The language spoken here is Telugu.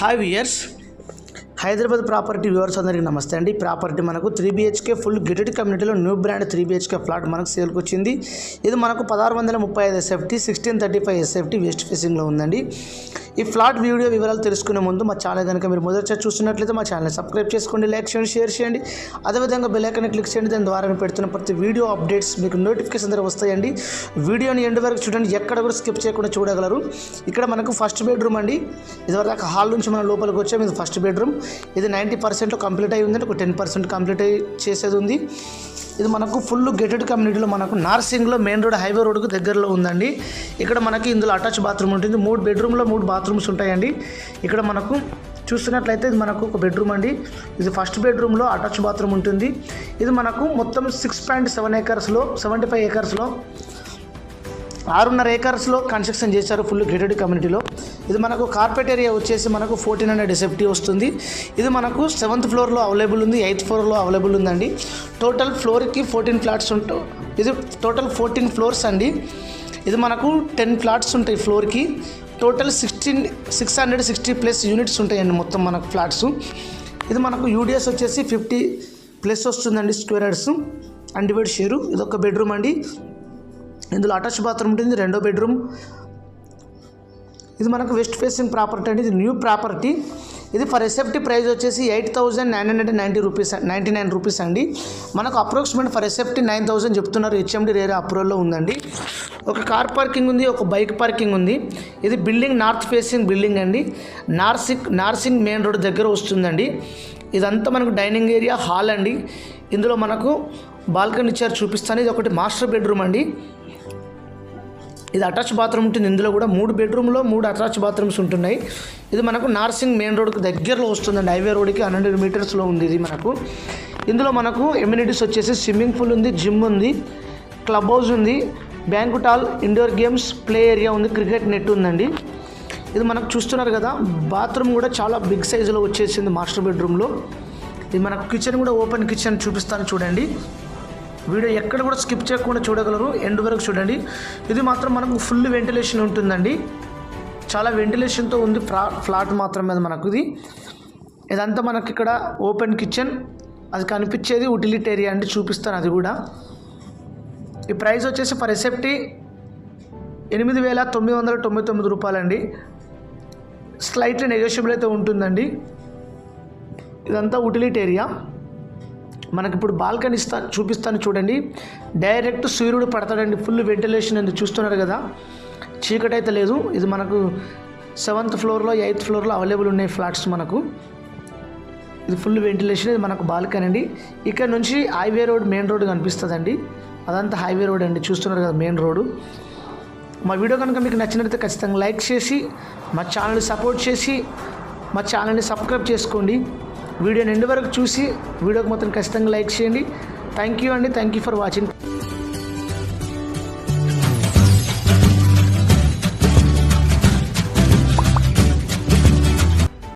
Hi viewers Hyderabad property viewers అందరికీ నమస్తే అండి. ప్రాపర్టీ మనకు త్రీ బీహెచ్కే ఫుల్ గెటెడ్ కమ్యూనిటీలో new brand three BHK flat మనకు సేల్కి వచ్చింది ఇది మనకు పదహారు వందల ముప్పై ఐదు SFT sixteen thirty five SFT west ఫేసింగ్లో ఉందండి. ఈ ఫ్లాట్ వీడియో వివరాలు తెలుసుకునే ముందు మా ఛానల్ కనుక మీరు మొదటిసారి చూస్తున్నట్లయితే మా ఛానల్ సబ్స్క్రైబ్ చేసుకోండి లైక్ చేయండి షేర్ చేయండి. అదేవిధంగా బెల్లైకన్ క్లిక్ చేయండి దాని ద్వారా మేము పెడుతున్న ప్రతి వీడియో అప్డేట్స్ మీకు నోటిఫికేషన్ ద్వారా వస్తాయండి. వీడియోని ఎండ్ వరకు చూడండి ఎక్కడ కూడా స్కిప్ చేయకుండా చూడగలరు. ఇక్కడ మనకు ఫస్ట్ బెడ్రూమ్ అండి. ఇదివరకు హాల్ నుంచి మనం లోపలికి వచ్చాము ఇది ఫస్ట్ బెడ్రూమ్ ఇది నైంటీ పర్సెంట్లో కంప్లీట్ అయి ఉందంటే ఒక టెన్ పర్సెంట్ కంప్లీట్ అయి చేసేది ఉంది. ఇది మనకు ఫుల్ గెటెడ్ కమ్యూనిటీలో మనకు నార్సింగ్లో మెయిన్ రోడ్ హైవే రోడ్కు దగ్గరలో ఉందండి. ఇక్కడ మనకి ఇందులో అటాచ్ బాత్రూమ్ ఉంటుంది. మూడు బెడ్రూమ్లో మూడు బాత్రూమ్స్ ఉంటాయండి. ఇక్కడ మనకు చూస్తున్నట్లయితే ఇది మనకు ఒక బెడ్రూమ్ అండి. ఇది ఫస్ట్ బెడ్రూమ్లో అటాచ్ బాత్రూమ్ ఉంటుంది. ఇది మనకు మొత్తం సిక్స్ పాయింట్ సెవెన్ ఏకర్స్లో సెవెంటీ ఫైవ్ ఏకర్స్లో ఆరున్నర ఏకర్స్లో కన్స్ట్రక్షన్ చేశారు ఫుల్ గ్రేటెడ్ కమ్యూనిటీలో ఇది మనకు కార్పెట్ ఏరియా వచ్చేసి మనకు ఫోర్టీన్ హండ్రెడ్ ఎస్ఎఫ్టీ వస్తుంది. ఇది మనకు సెవెంత్ ఫ్లోర్లో అవైలబుల్ ఉంది ఎయిత్ ఫ్లోర్లో అవైలబుల్ ఉందండి. టోటల్ ఫ్లోర్కి ఫోర్టీన్ ఫ్లాట్స్ ఉంటాయి ఇది టోటల్ ఫోర్టీన్ ఫ్లోర్స్ అండి. ఇది మనకు టెన్ ఫ్లాట్స్ ఉంటాయి ఫ్లోర్కి total sixteen six hundred sixty plus units ఉంటాయండి మొత్తం మనకు ఫ్లాట్స్. ఇది మనకు యూడిఎస్ వచ్చేసి ఫిఫ్టీ ప్లస్ వస్తుందండి స్క్వేర్ యార్డ్స్ అన్డివైడ్ షేరు ఇది ఒక బెడ్రూమ్ అండి. ఇందులో అటాచ్ బాత్రూమ్ ఉంటుంది రెండో బెడ్రూమ్. ఇది మనకు వెస్ట్ ఫేసింగ్ ప్రాపర్టీ అండి ఇది న్యూ ప్రాపర్టీ. ఇది ఫర్ ఎస్ఎఫ్టీ ప్రైస్ వచ్చేసి eight thousand nine hundred ninety rupees ninety nine rupees అండి. మనకు approximate per SFT nine thousand చెప్తున్నారు హెచ్ఎండి రేర్ అప్రోల్లో ఉందండి. ఒక కార్ పార్కింగ్ ఉంది ఒక బైక్ పార్కింగ్ ఉంది. ఇది బిల్డింగ్ నార్త్ ఫేసింగ్ బిల్డింగ్ అండి. నార్సింగ్ నార్సింగ్ మెయిన్ రోడ్ దగ్గర వస్తుందండి. ఇదంతా మనకు డైనింగ్ ఏరియా హాల్ అండి. ఇందులో మనకు బాల్కనీ చైర్ చూపిస్తాను. ఇది ఒకటి మాస్టర్ బెడ్రూమ్ అండి. ఇది అటాచ్ బాత్రూమ్ ఉంటుంది. ఇందులో కూడా మూడు బెడ్రూమ్లో మూడు అటాచ్ బాత్రూమ్స్ ఉంటున్నాయి. ఇది మనకు నార్సింగ్ మెయిన్ రోడ్కి దగ్గరలో వస్తుందండి హైవే రోడ్కి హండ్రెడ్ మీటర్స్లో ఉంది ఇది మనకు. ఇందులో మనకు ఎమ్యూనిటీస్ వచ్చేసి స్విమ్మింగ్ పూల్ ఉంది జిమ్ ఉంది క్లబ్ హౌస్ ఉంది banquet hall indoor games play area ఉంది క్రికెట్ నెట్ ఉందండి. ఇది మనకు చూస్తున్నారు కదా బాత్రూమ్ కూడా చాలా బిగ్ సైజులో వచ్చేసింది మాస్టర్ బెడ్రూమ్లో ఇది మనకు కిచెన్ కూడా ఓపెన్ కిచెన్ చూపిస్తాను చూడండి. వీడియో ఎక్కడ కూడా స్కిప్ చేయకుండా చూడగలరు. ఎండ్ వరకు చూడండి. ఇది మాత్రం మనకు ఫుల్ వెంటిలేషన్ ఉంటుందండి. చాలా వెంటిలేషన్తో ఉంది ఫ్లా ఫ్లాట్ మాత్రం మీద మనకు ఇది. ఇదంతా మనకి ఇక్కడ ఓపెన్ కిచెన్. అది కనిపించేది ఉటిలిటీ ఏరియా అంటే చూపిస్తాను అది కూడా. ఈ ప్రైస్ వచ్చేసి ఫర్ ఎసెప్టీ ఎనిమిది వేల తొమ్మిది వందల తొంభై తొమ్మిది రూపాయలండి. స్లైట్లీ నెగోషియబుల్ అయితే ఉంటుందండి. ఇదంతా ఉటిలిటీ ఏరియా. మనకి ఇప్పుడు బాల్కనీ ఇస్తా చూపిస్తాను చూడండి. డైరెక్ట్ సూర్యుడు పడతాడండి. ఫుల్ వెంటిలేషన్ అని చూస్తున్నారు కదా? చీకటి అయితే లేదు. ఇది మనకు సెవెంత్ ఫ్లోర్లో ఎయిత్ ఫ్లోర్లో అవైలబుల్ ఉన్నాయి ఫ్లాట్స్ మనకు. ఇది ఫుల్ వెంటిలేషన్. ఇది మనకు బాల్కనీ అండి. ఇక్కడ నుంచి హైవే రోడ్ మెయిన్ రోడ్ కనిపిస్తుందండి. అదంతా హైవే రోడ్ అండి. చూస్తున్నారు కదా మెయిన్ రోడ్. మా వీడియో కనుక మీకు నచ్చినట్లయితే ఖచ్చితంగా లైక్ చేసి మా ఛానల్ని సపోర్ట్ చేసి మా ఛానల్ని సబ్స్క్రైబ్ చేసుకోండి. వీడియోని నిండి వరకు చూసి వీడియోకి మాత్రం ఖచ్చితంగా లైక్ చేయండి. థ్యాంక్ యూ అండి. Thank you for watching